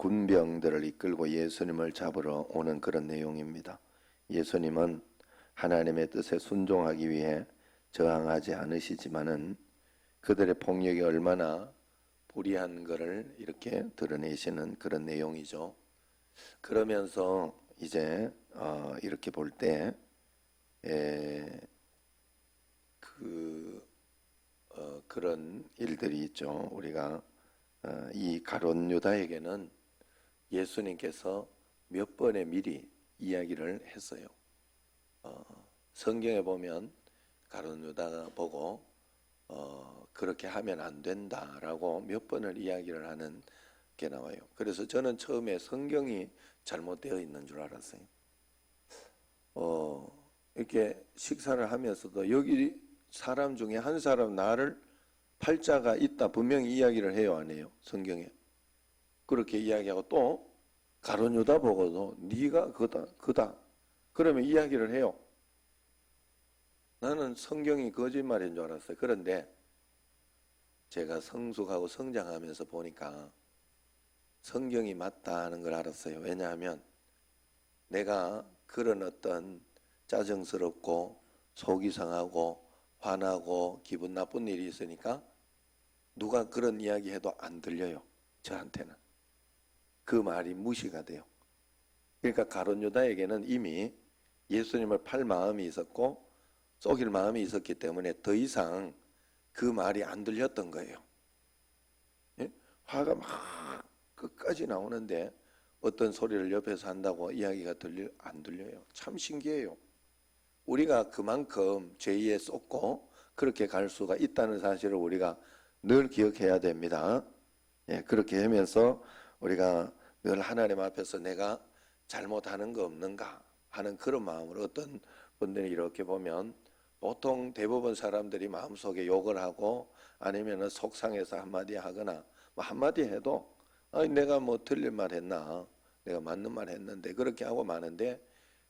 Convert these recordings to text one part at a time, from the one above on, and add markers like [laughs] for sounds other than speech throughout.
군병들을 이끌고 예수님을 잡으러 오는 그런 내용입니다. 예수님은 하나님의 뜻에 순종하기 위해 저항하지 않으시지만은 그들의 폭력이 얼마나 불의한 것을 이렇게 드러내시는 그런 내용이죠. 그러면서 이제 어, 이렇게 볼 때 그 어, 그런 일들이 있죠. 우리가 어, 이 가론 유다에게는 예수님께서 몇 번의 미리 이야기를 했어요. 어, 성경에 보면 가론 유다가 보고 어, 그렇게 하면 안 된다라고 몇 번을 이야기를 하는 게 나와요. 그래서 저는 처음에 성경이 잘못되어 있는 줄 알았어요. 어, 이렇게 식사를 하면서도 여기 사람 중에 한 사람 나를 팔자가 있다 분명히 이야기를 해요 안 해요 성경에 그렇게 이야기하고 또 가론 유다 보고도 네가 그다 그다 그러면 이야기를 해요 나는 성경이 거짓말인 줄 알았어요 그런데 제가 성숙하고 성장하면서 보니까 성경이 맞다 하는 걸 알았어요 왜냐하면 내가 그런 어떤 짜증스럽고 속이 상하고 화나고 기분 나쁜 일이 있으니까 누가 그런 이야기 해도 안 들려요. 저한테는. 그 말이 무시가 돼요. 그러니까 가론 유다에게는 이미 예수님을 팔 마음이 있었고 쏘길 마음이 있었기 때문에 더 이상 그 말이 안 들렸던 거예요. 예? 화가 막 끝까지 나오는데 어떤 소리를 옆에서 한다고 이야기가 들려 안 들려요. 참 신기해요. 우리가 그만큼 죄에 쏟고 그렇게 갈 수가 있다는 사실을 우리가 늘 기억해야 됩니다. 예, 그렇게 하면서 우리가 늘 하나님 앞에서 내가 잘못하는 거 없는가 하는 그런 마음으로 어떤 분들이 이렇게 보면 보통 대부분 사람들이 마음속에 욕을 하고 아니면 속상해서 한마디 하거나 뭐 한마디 해도 아니 내가 뭐 틀린 말 했나? 내가 맞는 말 했는데 그렇게 하고 마는데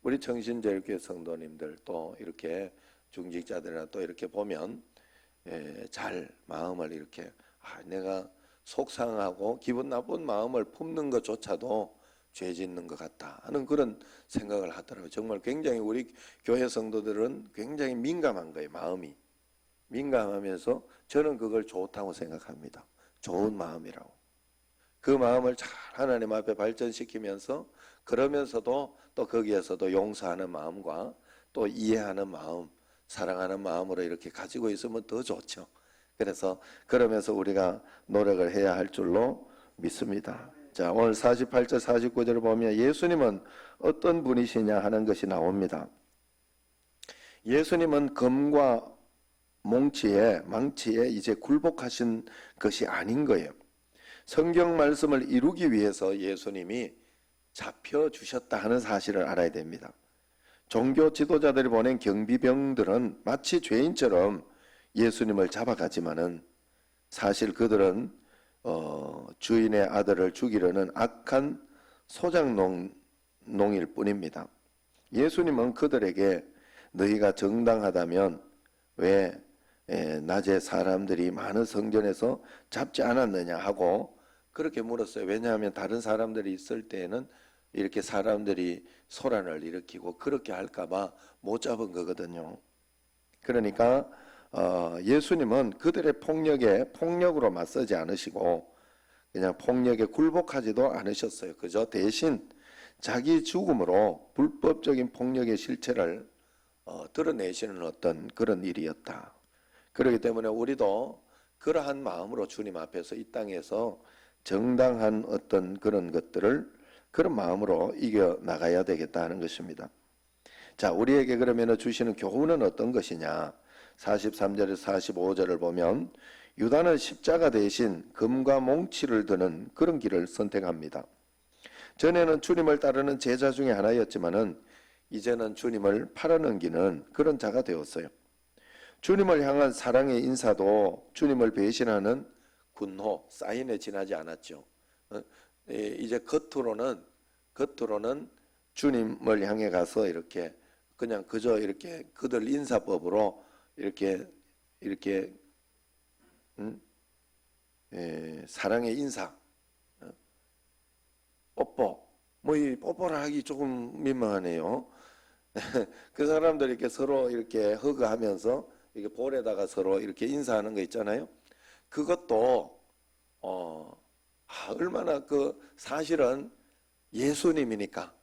우리 정신제일교회 성도님들 또 이렇게 중직자들이나 또 이렇게 보면 예, 잘 마음을 이렇게 아, 내가 속상하고 기분 나쁜 마음을 품는 것조차도 죄 짓는 것 같다 하는 그런 생각을 하더라고요. 정말 굉장히 우리 교회 성도들은 굉장히 민감한 거예요. 마음이. 민감하면서 저는 그걸 좋다고 생각합니다. 좋은 마음이라고. 그 마음을 잘 하나님 앞에 발전시키면서 그러면서도 또 거기에서도 용서하는 마음과 또 이해하는 마음, 사랑하는 마음으로 이렇게 가지고 있으면 더 좋죠. 그래서 그러면서 우리가 노력을 해야 할 줄로 믿습니다. 자, 오늘 48절 49절을 보면 예수님은 어떤 분이시냐 하는 것이 나옵니다. 예수님은 검과 몽치에 망치에 이제 굴복하신 것이 아닌 거예요. 성경 말씀을 이루기 위해서 예수님이 잡혀 주셨다 하는 사실을 알아야 됩니다. 종교 지도자들이 보낸 경비병들은 마치 죄인처럼 예수님을 잡아가지만은 사실 그들은 어, 주인의 아들을 죽이려는 악한 소장농일 뿐입니다. 예수님은 그들에게 너희가 정당하다면 왜 에, 낮에 사람들이 많은 성전에서 잡지 않았느냐 하고 그렇게 물었어요. 왜냐하면 다른 사람들이 있을 때에는 이렇게 사람들이 소란을 일으키고 그렇게 할까봐 못 잡은 거거든요. 그러니까 어, 예수님은 그들의 폭력에 폭력으로 맞서지 않으시고 그냥 폭력에 굴복하지도 않으셨어요. 그저 대신 자기 죽음으로 불법적인 폭력의 실체를 어, 드러내시는 어떤 그런 일이었다. 그렇기 때문에 우리도 그러한 마음으로 주님 앞에서 이 땅에서 정당한 어떤 그런 것들을 그런 마음으로 이겨 나가야 되겠다는 것입니다. 자, 우리에게 그러면 주시는 교훈은 어떤 것이냐? 43절에서 45절을 보면 유다는 십자가 대신 금과 몽치를 드는 그런 길을 선택합니다. 전에는 주님을 따르는 제자 중에 하나였지만은 이제는 주님을 팔아넘기는 그런 자가 되었어요. 주님을 향한 사랑의 인사도 주님을 배신하는 군호 사인에 지나지 않았죠. 어? 예, 이제 겉으로는 겉으로는 주님을 향해 가서 이렇게 그냥 그저 이렇게 그들 인사법으로 이렇게 이렇게 음? 예, 사랑의 인사 어? 뽀뽀. 뭐 이 뽀뽀를 하기 조금 민망하네요. [laughs] 그 사람들이 이렇게 서로 이렇게 허그하면서 이렇게 볼에다가 서로 이렇게 인사하는 거 있잖아요. 그것도 어 아, 얼마나 그 사실은 예수님이니까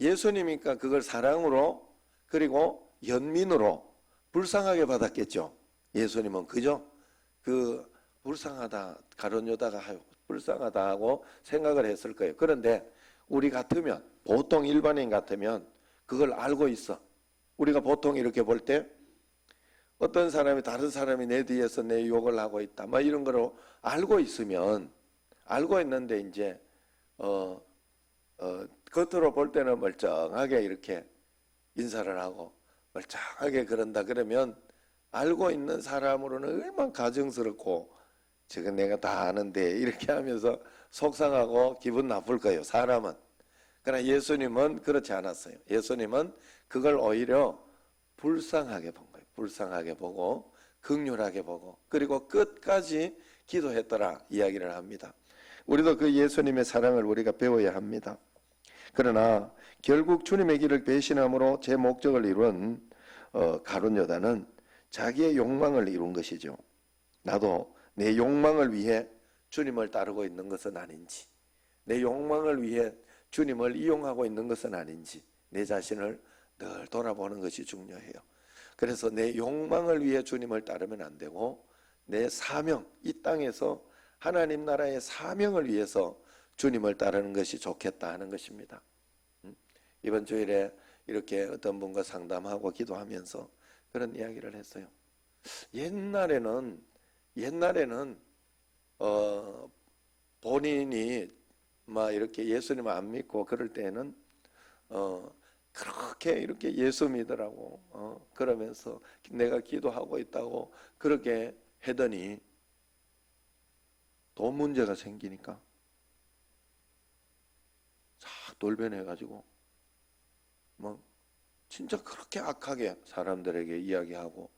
예수님이니까 그걸 사랑으로 그리고 연민으로 불쌍하게 받았겠죠. 예수님은 그죠? 그 불쌍하다 가론 유다가 하요 불쌍하다 하고 생각을 했을 거예요. 그런데 우리 같으면 보통 일반인 같으면 그걸 알고 있어. 우리가 보통 이렇게 볼 때 어떤 사람이 다른 사람이 내 뒤에서 내 욕을 하고 있다. 막 이런 거로 알고 있으면 알고 있는데 이제 어, 어, 겉으로 볼 때는 멀쩡하게 이렇게 인사를 하고 멀쩡하게 그런다 그러면 알고 있는 사람으로는 얼마나 가정스럽고 지금 내가 다 아는데 이렇게 하면서 속상하고 기분 나쁠 거예요. 사람은. 그러나 예수님은 그렇지 않았어요. 예수님은 그걸 오히려 불쌍하게 본 거예요. 불쌍하게 보고 극률하게 보고 그리고 끝까지 기도했더라 이야기를 합니다. 우리도 그 예수님의 사랑을 우리가 배워야 합니다. 그러나 결국 주님의 길을 배신함으로 제 목적을 이룬 어, 가론 여다는 자기의 욕망을 이룬 것이죠. 나도 내 욕망을 위해 주님을 따르고 있는 것은 아닌지, 내 욕망을 위해 주님을 이용하고 있는 것은 아닌지, 내 자신을 늘 돌아보는 것이 중요해요. 그래서 내 욕망을 위해 주님을 따르면 안 되고, 내 사명, 이 땅에서 하나님 나라의 사명을 위해서 주님을 따르는 것이 좋겠다 하는 것입니다. 음? 이번 주일에 이렇게 어떤 분과 상담하고 기도하면서 그런 이야기를 했어요. 옛날에는 옛날에는 어 본인이 막 이렇게 예수님을 안 믿고 그럴 때는 어 그렇게 이렇게 예수 믿으라고 어 그러면서 내가 기도하고 있다고 그렇게 하더니 돈 문제가 생기니까 싹 돌변해 가지고 뭐 진짜 그렇게 악하게 사람들에게 이야기하고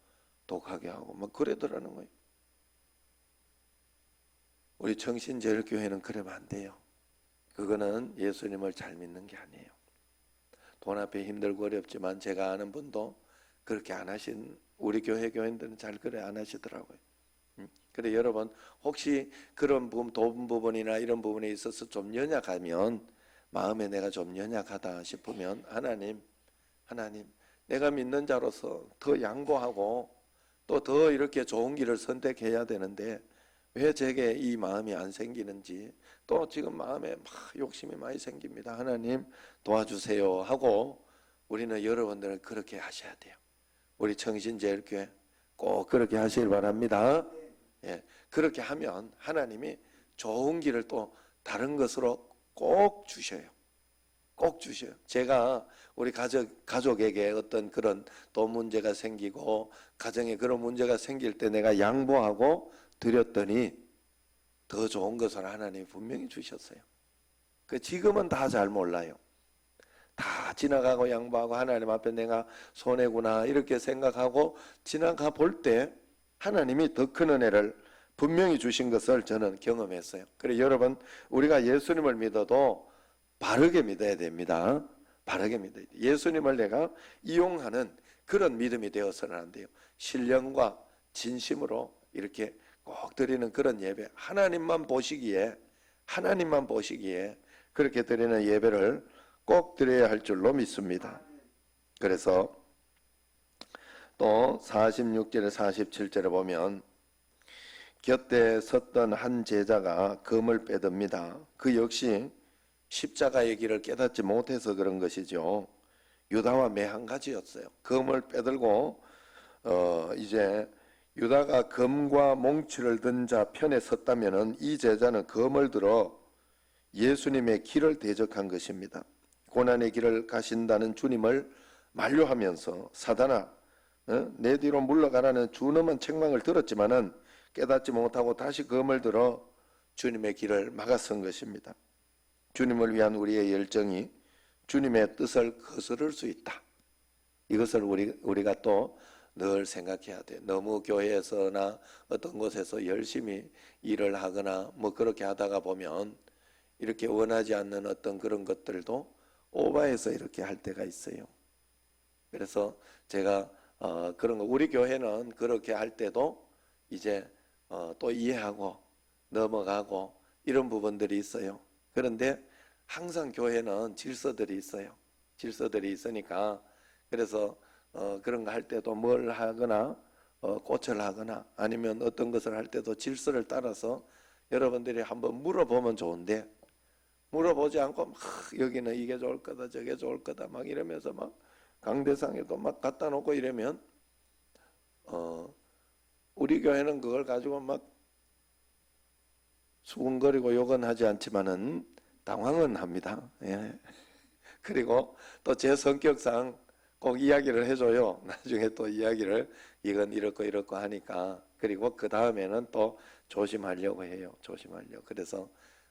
독하게 하고 막 그러더라는 거예요. 우리 청신제일교회는 그러면 안 돼요. 그거는 예수님을 잘 믿는 게 아니에요. 돈 앞에 힘들고 어렵지만 제가 아는 분도 그렇게 안 하신 우리 교회 교인들은 잘 그래 안 하시더라고요. 음, 그래 여러분 혹시 그런 부분 돈 부분이나 이런 부분에 있어서 좀 연약하면 마음에 내가 좀 연약하다 싶으면 하나님 하나님 내가 믿는 자로서 더 양보하고 또 더 이렇게 좋은 길을 선택해야 되는데 왜 제게 이 마음이 안 생기는지 또 지금 마음에 막 욕심이 많이 생깁니다. 하나님 도와주세요 하고 우리는 여러분들은 그렇게 하셔야 돼요. 우리 청신제일교회 꼭 그렇게 하시길 바랍니다. 예, 그렇게 하면 하나님이 좋은 길을 또 다른 것으로 꼭 주셔요. 꼭 주셔요. 제가 우리 가족 가족에게 어떤 그런 돈 문제가 생기고 가정에 그런 문제가 생길 때 내가 양보하고 드렸더니 더 좋은 것을 하나님 분명히 주셨어요. 그 지금은 다 잘 몰라요. 다 지나가고 양보하고 하나님 앞에 내가 손해구나 이렇게 생각하고 지나가 볼 때 하나님이 더 큰 은혜를 분명히 주신 것을 저는 경험했어요. 그래 여러분 우리가 예수님을 믿어도 바르게 믿어야 됩니다. 바르게 믿어야 돼요. 예수님을 내가 이용하는 그런 믿음이 되어서는 안 돼요. 신령과 진심으로 이렇게 꼭 드리는 그런 예배. 하나님만 보시기에, 하나님만 보시기에 그렇게 드리는 예배를 꼭 드려야 할 줄로 믿습니다. 그래서 또 46절에 47절에 보면 곁에 섰던 한 제자가 금을 빼듭니다. 그 역시 십자가의 길을 깨닫지 못해서 그런 것이죠. 유다와 매한 가지였어요. 금을 빼들고 어 이제 유다가 금과 몽치를 든 자 편에 섰다면은 이 제자는 금을 들어 예수님의 길을 대적한 것입니다. 고난의 길을 가신다는 주님을 만류하면서 사단아 어? 내 뒤로 물러가라는 준엄한 책망을 들었지만은 깨닫지 못하고 다시 금을 들어 주님의 길을 막아선 것입니다. 주님을 위한 우리의 열정이 주님의 뜻을 거스를 수 있다. 이것을 우리, 우리가 또 늘 생각해야 돼. 너무 교회에서나 어떤 곳에서 열심히 일을 하거나 뭐 그렇게 하다가 보면 이렇게 원하지 않는 어떤 그런 것들도 오바해서 이렇게 할 때가 있어요. 그래서 제가 어, 그런 거 우리 교회는 그렇게 할 때도 이제 어, 또 이해하고 넘어가고 이런 부분들이 있어요. 그런데 항상 교회는 질서들이 있어요. 질서들이 있으니까 그래서 어, 그런 거 할 때도 뭘 하거나 어, 꽃을 하거나 아니면 어떤 것을 할 때도 질서를 따라서 여러분들이 한번 물어보면 좋은데 물어보지 않고 막 여기는 이게 좋을 거다 저게 좋을 거다 막 이러면서 막 강대상에도 막 갖다 놓고 이러면 어 우리 교회는 그걸 가지고 막 수군거리고 욕은 하지 않지만은 당황은 합니다. 예. [laughs] 그리고 또 제 성격상 꼭 이야기를 해줘요. [laughs] 나중에 또 이야기를 이건 이렇고 이렇고 하니까 그리고 그 다음에는 또 조심하려고 해요. 조심하려고. 그래서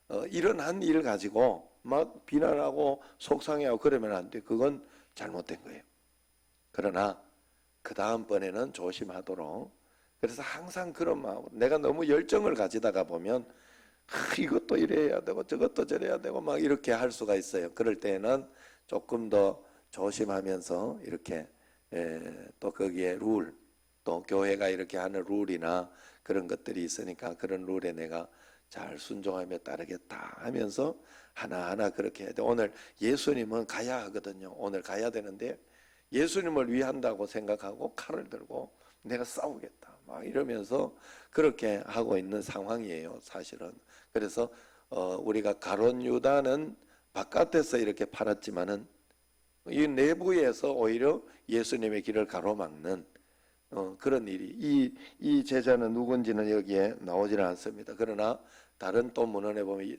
어, 일어난 일 가지고 막 비난하고 속상해하고 그러면 안 돼. 그건 잘못된 거예요. 그러나 그 다음번에는 조심하도록. 그래서 항상 그런 마음. 내가 너무 열정을 가지다가 보면 아, 이것도 이래야 되고 저것도 저래야 되고 막 이렇게 할 수가 있어요. 그럴 때는 조금 더 조심하면서 이렇게 에, 또 거기에 룰, 또 교회가 이렇게 하는 룰이나 그런 것들이 있으니까 그런 룰에 내가 잘 순종하며 따르겠다 하면서 하나하나 그렇게 해야 돼. 오늘 예수님은 가야 하거든요. 오늘 가야 되는데 예수님을 위한다고 생각하고 칼을 들고 내가 싸우겠다. 막 이러면서 그렇게 하고 있는 상황이에요. 사실은. 그래서 어, 우리가 가론 유다는 바깥에서 이렇게 팔았지만은 이 내부에서 오히려 예수님의 길을 가로막는 어, 그런 일이 이, 이 제자는 누군지는 여기에 나오지는 않습니다. 그러나 다른 또 문헌에 보면 이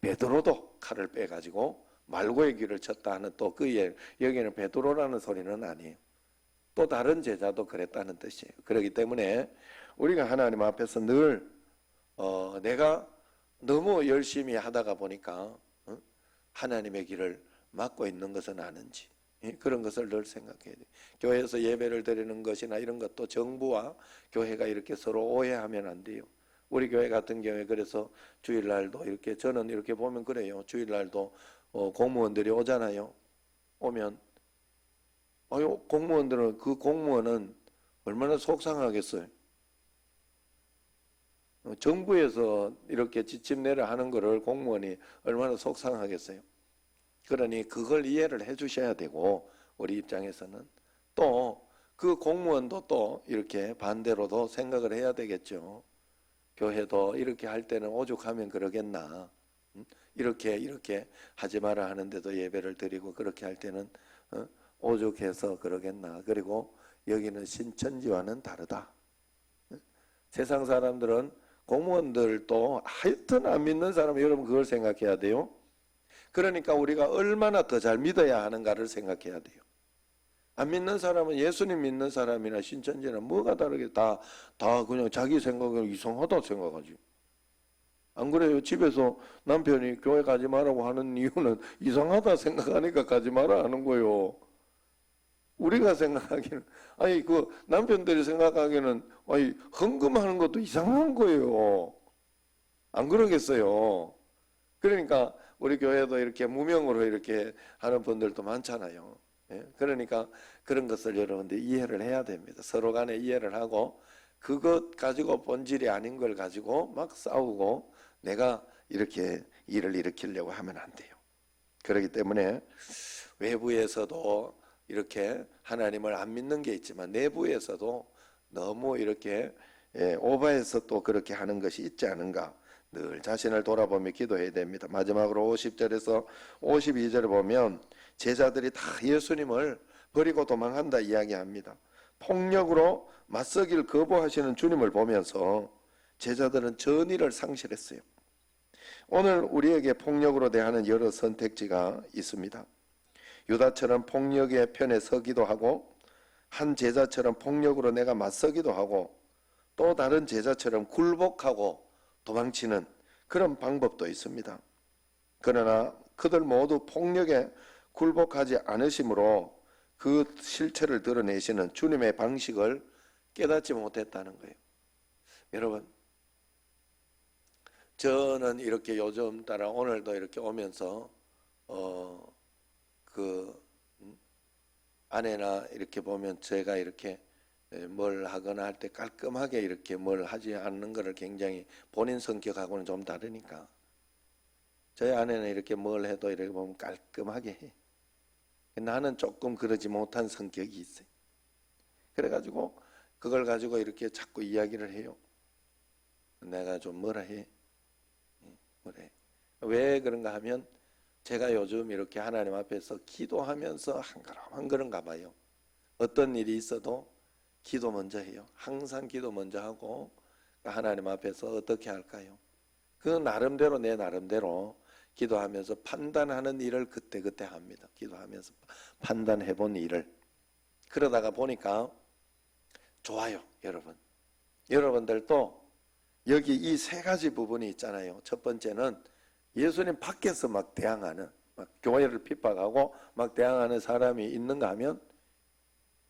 베드로도 칼을 빼가지고 말고의 길을 쳤다 하는 또 그의 여기는 베드로라는 소리는 아니에요. 또 다른 제자도 그랬다는 뜻이에요. 그렇기 때문에 우리가 하나님 앞에서 늘 어, 내가 너무 열심히 하다가 보니까 어? 하나님의 길을 막고 있는 것은 아는지 예? 그런 것을 늘 생각해야 돼. 교회에서 예배를 드리는 것이나 이런 것도 정부와 교회가 이렇게 서로 오해하면 안 돼요. 우리 교회 같은 경우에 그래서 주일날도 이렇게 저는 이렇게 보면 그래요. 주일날도 어, 공무원들이 오잖아요. 오면 아유 공무원들은 그 공무원은 얼마나 속상하겠어요. 어, 정부에서 이렇게 지침내려 하는 것을 공무원이 얼마나 속상하겠어요. 그러니 그걸 이해를 해 주셔야 되고 우리 입장에서는 또 그 공무원도 또 이렇게 반대로도 생각을 해야 되겠죠. 교회도 이렇게 할 때는 오죽하면 그러겠나. 음? 이렇게 이렇게 하지 마라 하는데도 예배를 드리고 그렇게 할 때는 어? 오죽해서 그러겠나. 그리고 여기는 신천지와는 다르다. 세상 사람들은 공무원들도 하여튼 안 믿는 사람 여러분 그걸 생각해야 돼요. 그러니까 우리가 얼마나 더 잘 믿어야 하는가를 생각해야 돼요. 안 믿는 사람은 예수님 믿는 사람이나 신천지나 뭐가 다르게 다, 다 그냥 자기 생각을 이상하다 생각하지. 안 그래요? 집에서 남편이 교회 가지 말라고 하는 이유는 이상하다 생각하니까 가지 마라 하는 거예요. 우리가 생각하기는, 아니, 그 남편들이 생각하기에는, 아니, 헌금하는 것도 이상한 거예요. 안 그러겠어요? 그러니까 우리 교회도 이렇게 무명으로 이렇게 하는 분들도 많잖아요. 예? 그러니까 그런 것을 여러분들 이해를 해야 됩니다. 서로 간에 이해를 하고 그것 가지고 본질이 아닌 걸 가지고 막 싸우고 내가 이렇게 일을 일으키려고 하면 안 돼요. 그렇기 때문에 외부에서도 이렇게 하나님을 안 믿는 게 있지만 내부에서도 너무 이렇게 예, 오바해서 또 그렇게 하는 것이 있지 않은가 늘 자신을 돌아보며 기도해야 됩니다. 마지막으로 50절에서 52절을 보면 제자들이 다 예수님을 버리고 도망한다 이야기합니다. 폭력으로 맞서길 거부하시는 주님을 보면서 제자들은 전의를 상실했어요. 오늘 우리에게 폭력으로 대하는 여러 선택지가 있습니다. 유다처럼 폭력의 편에 서기도 하고 한 제자처럼 폭력으로 내가 맞서기도 하고 또 다른 제자처럼 굴복하고 도망치는 그런 방법도 있습니다. 그러나 그들 모두 폭력에 굴복하지 않으심으로 그 실체를 드러내시는 주님의 방식을 깨닫지 못했다는 거예요. 여러분, 저는 이렇게 요즘 따라 오늘도 이렇게 오면서 어 그 아내나 이렇게 보면 제가 이렇게 에, 뭘 하거나 할 때 깔끔하게 이렇게 뭘 하지 않는 것을 굉장히 본인 성격하고는 좀 다르니까 저희 아내는 이렇게 뭘 해도 이렇게 보면 깔끔하게 해. 나는 조금 그러지 못한 성격이 있어요. 그래가지고 그걸 가지고 이렇게 자꾸 이야기를 해요. 내가 좀 뭐라 해. 해. 왜 그런가 하면 제가 요즘 이렇게 하나님 앞에서 기도하면서 한 걸음 한 걸음 가봐요. 어떤 일이 있어도 기도 먼저 해요. 항상 기도 먼저 하고 하나님 앞에서 어떻게 할까요? 그 나름대로 내 나름대로 기도하면서 판단하는 일을 그때 그때 합니다. 기도하면서 판단해 본 일을 그러다가 보니까 좋아요, 여러분. 여러분들도 여기 이 세 가지 부분이 있잖아요. 첫 번째는 예수님 밖에서 막 대항하는 막 교회를 핍박하고 막 대항하는 사람이 있는가 하면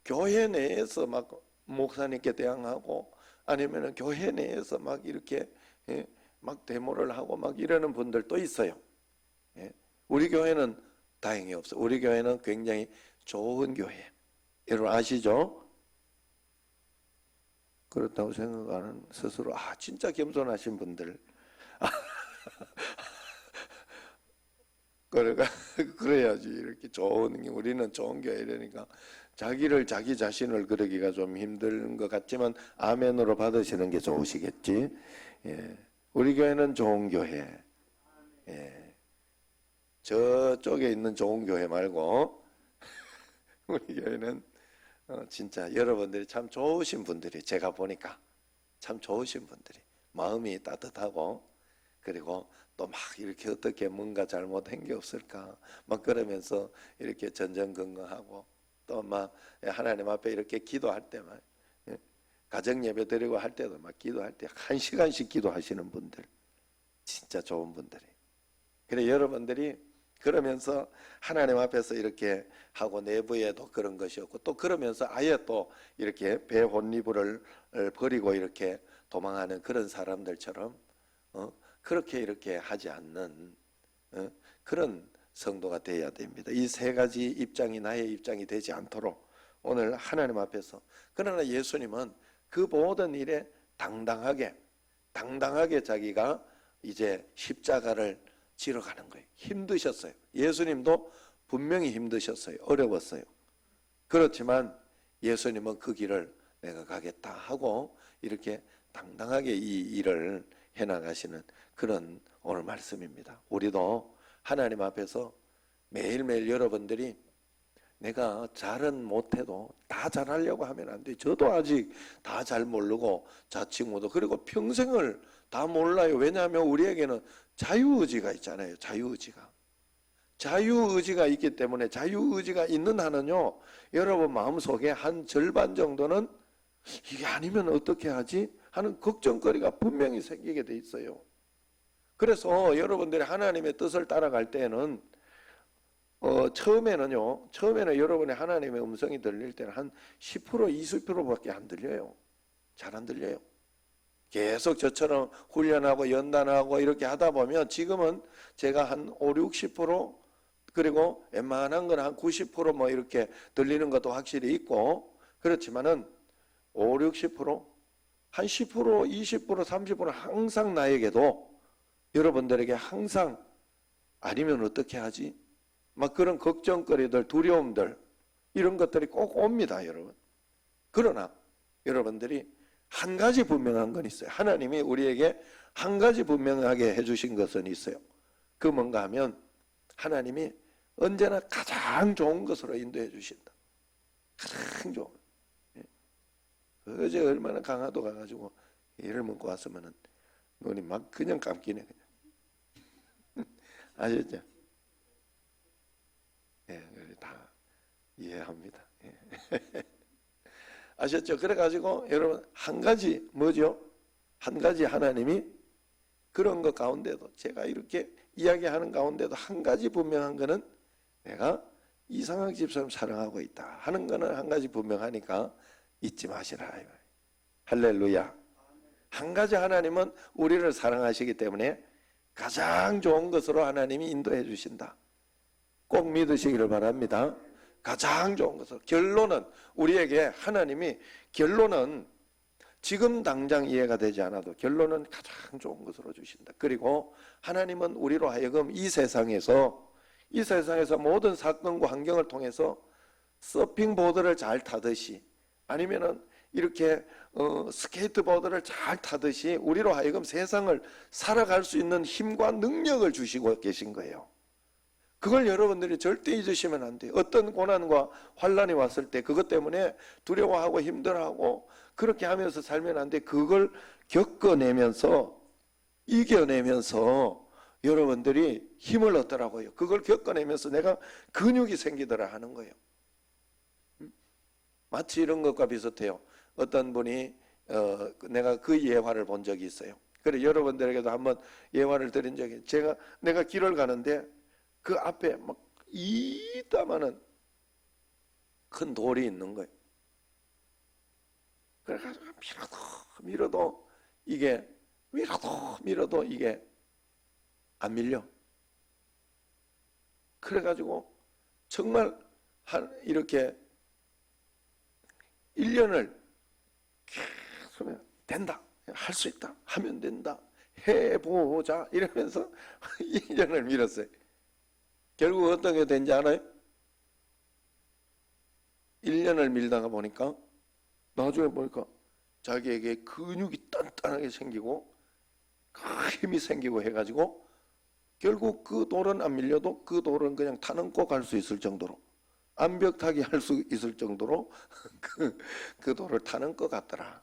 교회 내에서 막 목사님께 대항하고 아니면은 교회 내에서 막 이렇게 예, 막 데모를 하고 막 이러는 분들도 있어요. 예. 우리 교회는 다행히 없어. 우리 교회는 굉장히 좋은 교회. 여러분 아시죠? 그렇다고 생각하는 스스로 아 진짜 겸손하신 분들 [laughs] 그래가 [laughs] 그래야지 이렇게 좋은 게 우리는 좋은 교회 이러니까 자기를 자기 자신을 그러기가 좀 힘든 것 같지만 아멘으로 받으시는 게 좋으시겠지. 예. 우리 교회는 좋은 교회. 예. 저쪽에 있는 좋은 교회 말고 [laughs] 우리 교회는 어, 진짜 여러분들이 참 좋으신 분들이 제가 보니까 참 좋으신 분들이 마음이 따뜻하고 그리고 또 막 이렇게 어떻게 뭔가 잘못한 게 없을까? 막 그러면서 이렇게 전전긍긍하고 또 막 하나님 앞에 이렇게 기도할 때만 예, 가정 예배 드리고 할 때도 막 기도할 때 한 시간씩 기도하시는 분들. 진짜 좋은 분들이. 그래 여러분들이 그러면서 하나님 앞에서 이렇게 하고 내부에도 그런 것이었고 또 그러면서 아예 또 이렇게 배 혼리부를 버리고 이렇게 도망하는 그런 사람들처럼 어? 그렇게 이렇게 하지 않는 어? 그런 성도가 되어야 됩니다. 이 세 가지 입장이 나의 입장이 되지 않도록 오늘 하나님 앞에서 그러나 예수님은 그 모든 일에 당당하게 당당하게 자기가 이제 십자가를 지러 가는 거예요. 힘드셨어요. 예수님도 분명히 힘드셨어요. 어려웠어요. 그렇지만 예수님은 그 길을 내가 가겠다 하고 이렇게 당당하게 이 일을 해나가시는 그런 오늘 말씀입니다. 우리도 하나님 앞에서 매일매일 여러분들이 내가 잘은 못해도 다 잘하려고 하면 안 돼. 저도 아직 다 잘 모르고 자칭모도 그리고 평생을 다 몰라요. 왜냐하면 우리에게는 자유의지가 있잖아요. 자유의지가. 자유의지가 있기 때문에 자유의지가 있는 한은요. 여러분 마음속에 한 절반 정도는 이게 아니면 어떻게 하지? 하는 걱정거리가 분명히 생기게 돼 있어요. 그래서 여러분들이 하나님의 뜻을 따라갈 때는 어, 처음에는요, 처음에는 여러분의 하나님의 음성이 들릴 때는 한 10% 20%밖에 안 들려요. 잘 안 들려요. 계속 저처럼 훈련하고 연단하고 이렇게 하다 보면 지금은 제가 한 5, 60% 그리고 웬만한 건 한 90%뭐 이렇게 들리는 것도 확실히 있고 그렇지만은 5, 60% 한 10%, 20%, 30% 항상 나에게도 여러분들에게 항상 아니면 어떻게 하지? 막 그런 걱정거리들, 두려움들 이런 것들이 꼭 옵니다, 여러분. 그러나 여러분들이 한 가지 분명한 건 있어요. 하나님이 우리에게 한 가지 분명하게 해주신 것은 있어요. 그 뭔가 하면 하나님이 언제나 가장 좋은 것으로 인도해 주신다. 가장 좋은. 예. 어제 얼마나 강화도 가가지고 일을 먹고 왔으면은 눈이 막 그냥 감기네 그냥. [laughs] 아셨죠? 예, 다 이해합니다. 예. [laughs] 아셨죠? 그래가지고 여러분 한 가지 뭐죠? 한 가지 하나님이 그런 것 가운데도 제가 이렇게 이야기하는 가운데도 한 가지 분명한 거는 내가 이상학 집사람 사랑하고 있다 하는 거는 한 가지 분명하니까 잊지 마시라. 할렐루야. 한 가지 하나님은 우리를 사랑하시기 때문에 가장 좋은 것으로 하나님이 인도해 주신다. 꼭 믿으시기를 바랍니다. 가장 좋은 것으로. 결론은 우리에게 하나님이 결론은 지금 당장 이해가 되지 않아도 결론은 가장 좋은 것으로 주신다. 그리고 하나님은 우리로 하여금 이 세상에서 이 세상에서 모든 사건과 환경을 통해서 서핑보드를 잘 타듯이 아니면은 이렇게 어, 스케이트보드를 잘 타듯이 우리로 하여금 세상을 살아갈 수 있는 힘과 능력을 주시고 계신 거예요. 그걸 여러분들이 절대 잊으시면 안 돼요. 어떤 고난과 환란이 왔을 때 그것 때문에 두려워하고 힘들어하고 그렇게 하면서 살면 안 돼. 그걸 겪어내면서 이겨내면서 여러분들이 힘을 얻더라고요. 그걸 겪어내면서 내가 근육이 생기더라 하는 거예요. 음? 마치 이런 것과 비슷해요. 어떤 분이 어, 내가 그 예화를 본 적이 있어요. 그래 여러분들에게도 한번 예화를 드린 적이 제가 내가 길을 가는데 그 앞에 막 이따마는 큰 돌이 있는 거예요. 그래가지고 밀어도 밀어도 이게 밀어도 밀어도 이게 안 밀려. 그래가지고 정말 한 이렇게 1년을 계속 된다. 할 수 있다. 하면 된다. 해보자. 이러면서 [laughs] 1년을 밀었어요. 결국 어떤 게 된지 알아요? 1년을 밀다가 보니까 나중에 보니까 자기에게 근육이 단단하게 생기고 그 힘이 생기고 해가지고 결국 그 돌은 안 밀려도 그 돌은 그냥 타는꼭 갈수 있을 정도로 타기 할수 있을 정도로 [laughs] 그, 그 돌을 타는 것 같더라.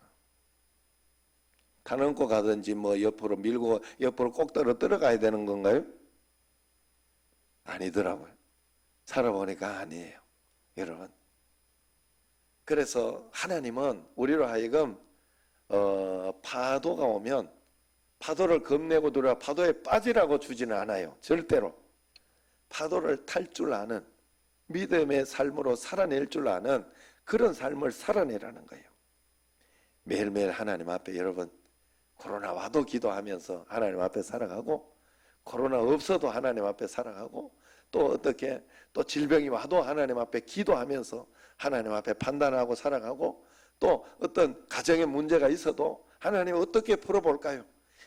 타는 것 가든지 뭐 옆으로 밀고 옆으로 꼭 떨어 들어가야 되는 건가요? 아니더라고요. 살아보니까 아니에요. 여러분. 그래서 하나님은 우리로 하여금 어, 파도가 오면 파도를 겁내고 들어와 파도에 빠지라고 주지는 않아요. 절대로. 파도를 탈 줄 아는 믿음의 삶으로 살아낼 줄 아는 그런 삶을 살아내라는 거예요. 매일매일 하나님 앞에 여러분 코로나 와도 기도하면서 하나님 앞에 살아가고 코로나 없어도 하나님 앞에 살아가고 또 어떻게 또 질병이 와도 하나님 앞에 기도하면서 하나님 앞에 판단하고 살아가고 또 어떤 가정에 문제가 있어도 하나님 어떻게 풀어볼까요?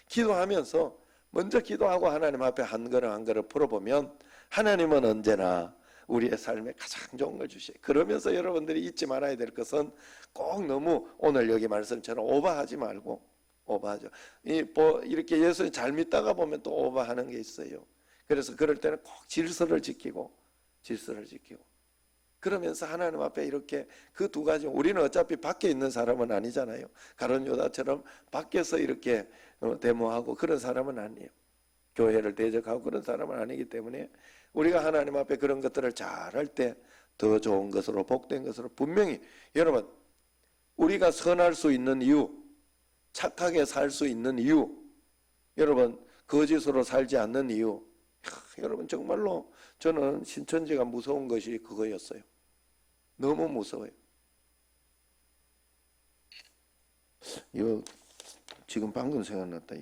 기도하면서 먼저 기도하고 하나님 앞에 한 걸음 한 걸음 풀어보면 하나님은 언제나 우리의 삶에 가장 좋은 걸 주시. 그러면서 여러분들이 잊지 말아야 될 것은 꼭 너무 오늘 여기 말씀처럼 오버하지 말고 오버하죠. 이뭐 이렇게 예수 잘 믿다가 보면 또 오버하는 게 있어요. 그래서 그럴 때는 꼭 질서를 지키고 질서를 지키고 그러면서 하나님 앞에 이렇게 그 두 가지 우리는 어차피 밖에 있는 사람은 아니잖아요. 가론 요다처럼 밖에서 이렇게 어, 데모하고 그런 사람은 아니에요. 교회를 대적하고 그런 사람은 아니기 때문에 우리가 하나님 앞에 그런 것들을 잘할 때 더 좋은 것으로 복된 것으로 분명히 여러분 우리가 선할 수 있는 이유 착하게 살 수 있는 이유 여러분 거짓으로 살지 않는 이유 하, 여러분 정말로 저는 신천지가 무서운 것이 그거였어요. 너무 무서워요. 이거 지금 방금 생각났다.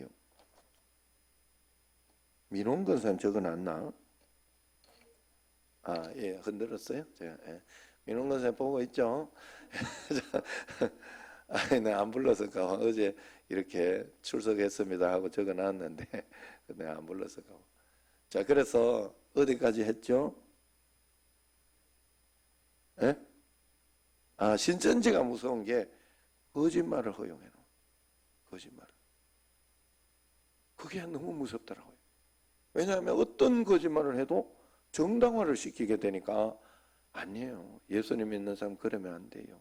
민원건 사람 적어놨나? 아, 예, 흔들었어요. 제가 예. 민원건 사람 보고 있죠. [laughs] 아니, 내안 불러서가 어제 이렇게 출석했습니다 하고 적어 놨는데 내가 [laughs] 안 불러서가. 자, 그래서 어디까지 했죠? 예? 아, 신천지가 무서운 게 거짓말을 허용해 놓은 거짓말. 그게 너무 무섭더라고요. 왜냐하면 어떤 거짓말을 해도 정당화를 시키게 되니까 아니에요. 예수님 믿는 사람 그러면 안 돼요.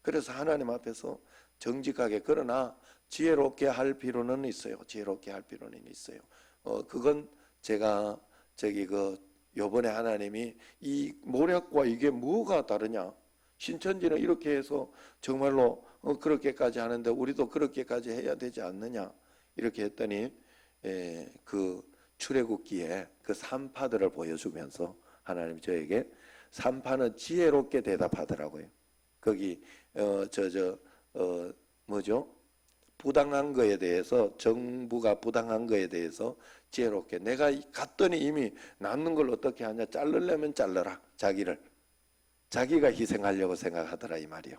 그래서 하나님 앞에서 정직하게 그러나 지혜롭게 할 필요는 있어요. 지혜롭게 할 필요는 있어요. 어 그건 제가 저기 그 요번에 하나님이 이 모략과 이게 뭐가 다르냐? 신천지는 이렇게 해서 정말로 어, 그렇게까지 하는데 우리도 그렇게까지 해야 되지 않느냐? 이렇게 했더니 에, 그 출애굽기에 그 산파들을 보여주면서 하나님 저에게 산파는 지혜롭게 대답하더라고요. 거기 어저저 어 뭐죠? 부당한 거에 대해서 정부가 부당한 거에 대해서 지혜롭게 내가 이- 갔더니 이미 낳는 걸 어떻게 하냐 자르려면 잘라라 자기를 자기가 희생하려고 생각하더라 이 말이요.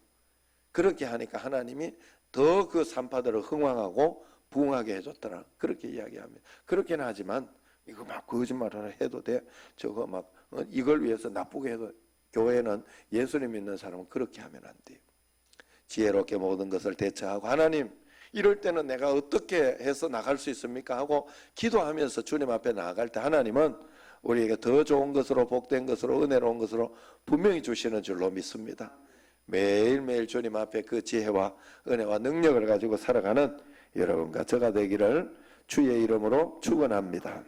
그렇게 하니까 하나님이 더 그 산파들을 흥왕하고 부흥하게 해줬더라. 그렇게 이야기합니다. 그렇게는 하지만 이거 막 거짓말을 해도 돼. 저거 막 어, 이걸 위해서 나쁘게 해도 교회는 예수님 믿는 사람은 그렇게 하면 안 돼요. 지혜롭게 모든 것을 대처하고 하나님 이럴 때는 내가 어떻게 해서 나갈 수 있습니까 하고 기도하면서 주님 앞에 나아갈 때 하나님은 우리에게 더 좋은 것으로 복된 것으로 은혜로운 것으로 분명히 주시는 줄로 믿습니다. 매일매일 주님 앞에 그 지혜와 은혜와 능력을 가지고 살아가는 여러분과 저가 되기를 주의 이름으로 축원합니다.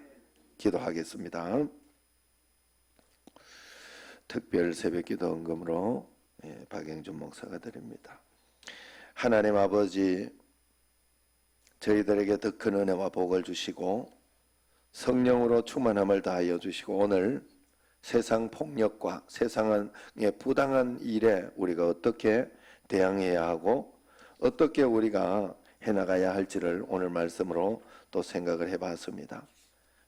기도하겠습니다. 특별 새벽기도 헌금으로 예, 박영준 목사가 드립니다. 하나님 아버지 저희들에게 더 큰 은혜와 복을 주시고 성령으로 충만함을 다하여 주시고 오늘 세상 폭력과 세상의 부당한 일에 우리가 어떻게 대항해야 하고 어떻게 우리가 해나가야 할지를 오늘 말씀으로 또 생각을 해봤습니다.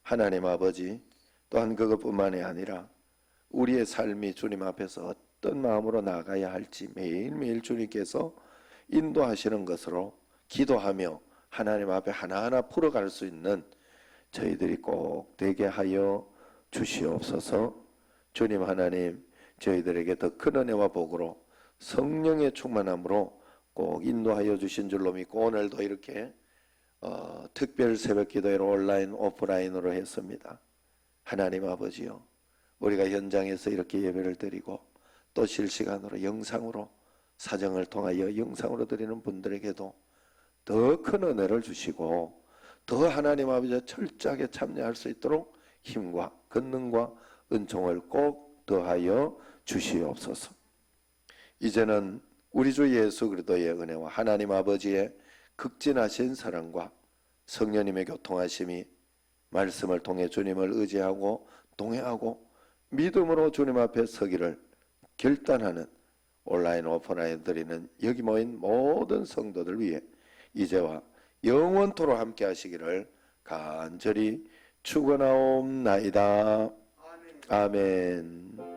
하나님 아버지 또한 그것뿐만이 아니라 우리의 삶이 주님 앞에서 어떤 마음으로 나가야 할지 매일매일 주님께서 인도하시는 것으로 기도하며 하나님 앞에 하나하나 풀어갈 수 있는 저희들이 꼭 되게 하여 주시옵소서 주님 하나님 저희들에게 더 큰 은혜와 복으로 성령의 충만함으로 꼭 인도하여 주신 줄로 믿고 오늘도 이렇게 어, 특별 새벽 기도회로 온라인 오프라인으로 했습니다. 하나님 아버지요 우리가 현장에서 이렇게 예배를 드리고 또 실시간으로 영상으로 사정을 통하여 영상으로 드리는 분들에게도 더 큰 은혜를 주시고 더 하나님 아버지 철저하게 참여할 수 있도록 힘과 권능과 은총을 꼭 더하여 주시옵소서. 이제는 우리 주 예수 그리스도의 은혜와 하나님 아버지의 극진하신 사랑과 성령님의 교통하심이 말씀을 통해 주님을 의지하고 동행하고 믿음으로 주님 앞에 서기를 결단하는 온라인 오프라인 드리는 여기 모인 모든 성도들 위해 이제와 영원토로 함께 하시기를 간절히 축원하옵나이다. 아멘.